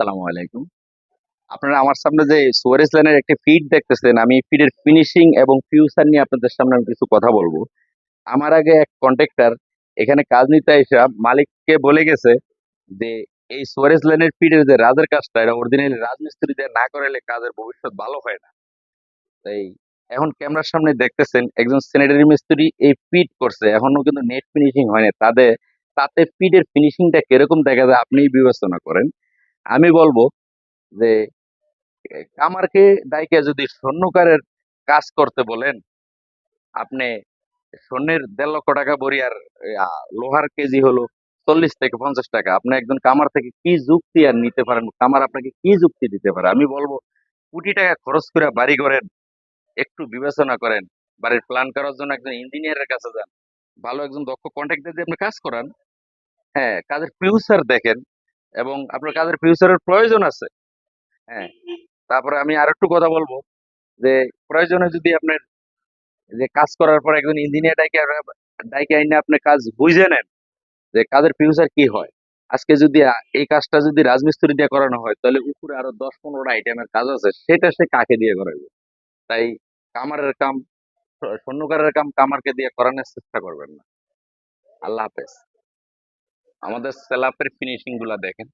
আসসালামু আলাইকুম। আপনারা আমার সামনে যে সুয়ারেজ লাইনের একটি ফিড দেখতেছেন, আমি ফিডের ফিনিশিং এবং ফিউচার নিয়ে আপনাদের সামনে আমি কিছু কথা বলব। আমার আগে এক কন্ট্রাক্টর এখানে কাজ নিতে এসে মালিককে বলে গেছে যে, এই সুয়ারেজ লাইনের ফিডের যে রাজের কাজটা, এটা অরিজিনালি রাজমিস্ত্রি দিয়ে না করালে কাজের ভবিষ্যৎ ভালো হয় না। তাই এখন ক্যামেরার সামনে দেখতেছেন, একজন স্যানিটারি মিস্ত্রি এই ফিট করছে। এখনও কিন্তু নেট ফিনিশিং হয়নি। তাদের, তাতে ফিডের ফিনিশিংটা কীরকম দেখা যায় আপনি বিবেচনা করেন। আমি বলব যে, কামারকে দায়কে যদি স্বর্ণকারের কাজ করতে বলেন, আপনি স্বর্ণের দেড় লক্ষ টাকা বড়ি আর লোহার কেজি হলো চল্লিশ থেকে পঞ্চাশ টাকা। আপনি একজন কামার থেকে কি যুক্তি আর নিতে পারেন? কামার আপনাকে কি যুক্তি দিতে পারে? আমি বলব, কোটি টাকা খরচ করে বাড়ি করেন, একটু বিবেচনা করেন, বাড়ির প্ল্যান করার জন্য একজন ইঞ্জিনিয়ারের কাছে যান, ভালো একজন দক্ষ কন্ট্রাক্টর দিয়ে আপনি কাজ করান। হ্যাঁ কাজের ফিউচার দেখেন। এবং আপনার কাজের ফিউচারের প্রয়োজন আছে। হ্যাঁ তারপরে আমি আর একটু কথা বলব যে, প্রয়োজনে যদি আপনার যে কাজ করার পর একজন ইঞ্জিনিয়ার ডাইকে ডাইকে আইনে আপনি কাজ বুঝে নেন যে কাজের ফিউচার কি হয়। আজকে যদি এই কাজটা যদি রাজমিস্ত্রি দিয়ে করানো হয়, তাহলে উপরে আরও দশ পনেরোটা আইটেমের কাজ আছে, সেটা সে কাকে দিয়ে করাবে? তাই কামারের কাম স্বর্ণকারের কাম কামারকে দিয়ে করানোর চেষ্টা করবেন না। আল্লাহ হাফেজ। আমাদের সেলাপের ফিনিশিংগুলা দেখেন।